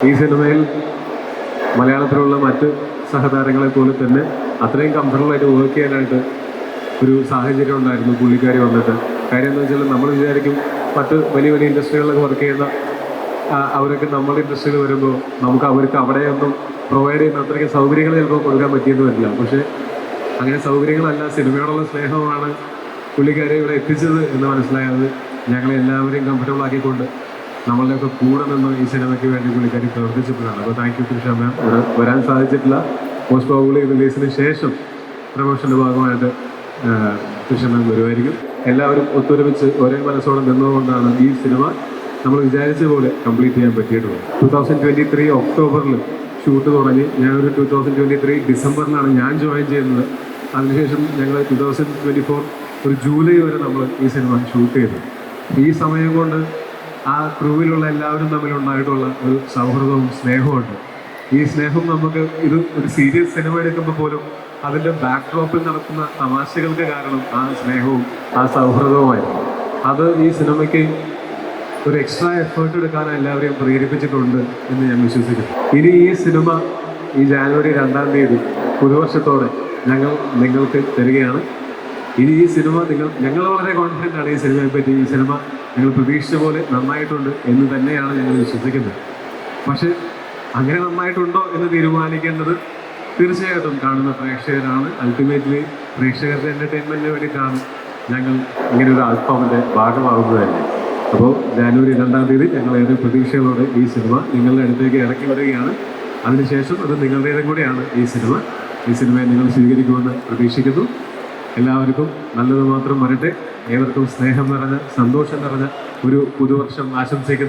ഈ സിനിമയിൽ മലയാളത്തിലുള്ള മറ്റ് സഹതാരങ്ങളെ പോലെ തന്നെ അത്രയും കംഫർട്ടബിളായിട്ട് വർക്ക് ചെയ്യാനായിട്ട് ഒരു സാഹചര്യം ഉണ്ടായിരുന്നു പുള്ളിക്കാരി വന്നിട്ട്. കാര്യം എന്ന് വെച്ചാൽ നമ്മൾ വിചാരിക്കും മറ്റ് വലിയ വലിയ ഇൻഡസ്ട്രികളിലൊക്കെ വർക്ക് ചെയ്യുന്ന അവരൊക്കെ നമ്മുടെ ഇൻഡസ്ട്രിയിൽ വരുമ്പോൾ നമുക്ക് അവർക്ക് അവിടെയൊന്നും പ്രൊവൈഡ് ചെയ്യുന്ന അത്രയ്ക്ക് സൗകര്യങ്ങൾ ചിലപ്പോൾ കൊടുക്കാൻ പറ്റിയെന്ന് വരില്ല. പക്ഷേ അങ്ങനെ സൗകര്യങ്ങളല്ല സിനിമയോടുള്ള സ്നേഹമാണ് പുള്ളിക്കാരെ ഇവിടെ എത്തിച്ചത് എന്ന് മനസ്സിലായത് ഞങ്ങളെ എല്ലാവരെയും കംഫർട്ടബിൾ ആക്കിക്കൊണ്ട് നമ്മളുടെയൊക്കെ കൂടെ നിന്ന് ഈ സിനിമയ്ക്ക് വേണ്ടി പുള്ളിക്കാരി പ്രവർത്തിച്ചിട്ടുള്ളതാണ്. അപ്പോൾ താങ്ക് യു തൃഷ മാം ഇവിടെ വരാൻ സാധിച്ചിട്ടില്ല. മോസ്റ്റ് പ്രോബ്ലി റിലീസിന് ശേഷം പ്രമോഷന്റെ ഭാഗമായിട്ട് തൃഷ മാം വരുമായിരിക്കും. എല്ലാവരും ഒത്തൊരുമിച്ച് ഒരേ മനസ്സോടെ നിന്നുകൊണ്ടാണ് ഈ സിനിമ നമ്മൾ വിചാരിച്ച പോലെ കംപ്ലീറ്റ് ചെയ്യാൻ പറ്റിയിട്ടുള്ളത്. ടു തൗസൻഡ് ട്വന്റി ത്രീ ഒക്ടോബറിൽ ഷൂട്ട് തുടങ്ങി. ഞാനൊരു ടു തൗസൻഡ് ട്വന്റി ത്രീ ഡിസംബറിലാണ് ഞാൻ ജോയിൻ ചെയ്യുന്നത്. അതിനുശേഷം ഞങ്ങൾ ടു തൗസൻഡ് ട്വന്റി ഫോർ ഒരു ജൂലൈ വരെ നമ്മൾ ഈ സിനിമ ഷൂട്ട് ചെയ്തു. ഈ സമയം കൊണ്ട് ആ ക്രൂവിലുള്ള എല്ലാവരും തമ്മിലുണ്ടായിട്ടുള്ള ഒരു സൗഹൃദവും സ്നേഹമുണ്ട് ഈ സ്നേഹം നമുക്ക് ഇത് ഒരു സീരിയസ് സിനിമ എടുക്കുമ്പോൾ പോലും അതിന്റെ ബാക്ക്ഡ്രോപ്പിൽ നടക്കുന്ന തമാശകൾക്ക് കാരണം ആ സ്നേഹവും ആ സൗഹൃദവുമായിരുന്നു. അത് ഈ സിനിമയ്ക്ക് ഒരു എക്സ്ട്രാ എഫേർട്ട് എടുക്കാൻ എല്ലാവരെയും പ്രേരിപ്പിച്ചിട്ടുണ്ട് എന്ന് ഞാൻ വിശ്വസിക്കുന്നു. ഇനി ഈ സിനിമ ഈ ജാനുവരി രണ്ടാം തീയതി പുതുവർഷത്തോടെ ഞങ്ങൾ നിങ്ങൾക്ക് തരികയാണ്. ഇനി ഈ സിനിമ നിങ്ങൾ ഞങ്ങൾ വളരെ കോൺഫിഡന്റ് ആണ് ഈ സിനിമയെ പറ്റി. ഈ സിനിമ നിങ്ങൾ പ്രതീക്ഷിച്ച പോലെ നന്നായിട്ടുണ്ട് എന്ന് തന്നെയാണ് ഞങ്ങൾ വിശ്വസിക്കുന്നത്. പക്ഷെ അങ്ങനെ നന്നായിട്ടുണ്ടോ എന്ന് തീരുമാനിക്കേണ്ടത് തീർച്ചയായിട്ടും കാണുന്ന പ്രേക്ഷകരാണ്. അൾട്ടിമേറ്റ്ലി പ്രേക്ഷകരുടെ എന്റർടൈൻമെന്റിന് വേണ്ടിയിട്ടാണ് ഞങ്ങൾ ഇങ്ങനെ ഒരു ആൽഫാമിന്റെ ഭാഗമാകുന്നത് തന്നെ അപ്പോൾ ജാനുവരി രണ്ടാം തീയതി ഞങ്ങൾ ഏറെ പ്രതീക്ഷകളോടെ ഈ സിനിമ നിങ്ങളുടെ അടുത്തേക്ക് ഇറക്കി വരികയാണ്. അതിനുശേഷം അത് നിങ്ങളുടേതും കൂടെയാണ് ഈ സിനിമ. ഈ സിനിമയെ നിങ്ങൾ സ്വീകരിക്കുമെന്ന് പ്രതീക്ഷിക്കുന്നു. എല്ലാവർക്കും നല്ലത് മാത്രം വരട്ടെ. ഏവർക്കും സ്നേഹം നിറഞ്ഞ സന്തോഷം നിറഞ്ഞ ഒരു പുതുവർഷം ആശംസിക്കുന്നു.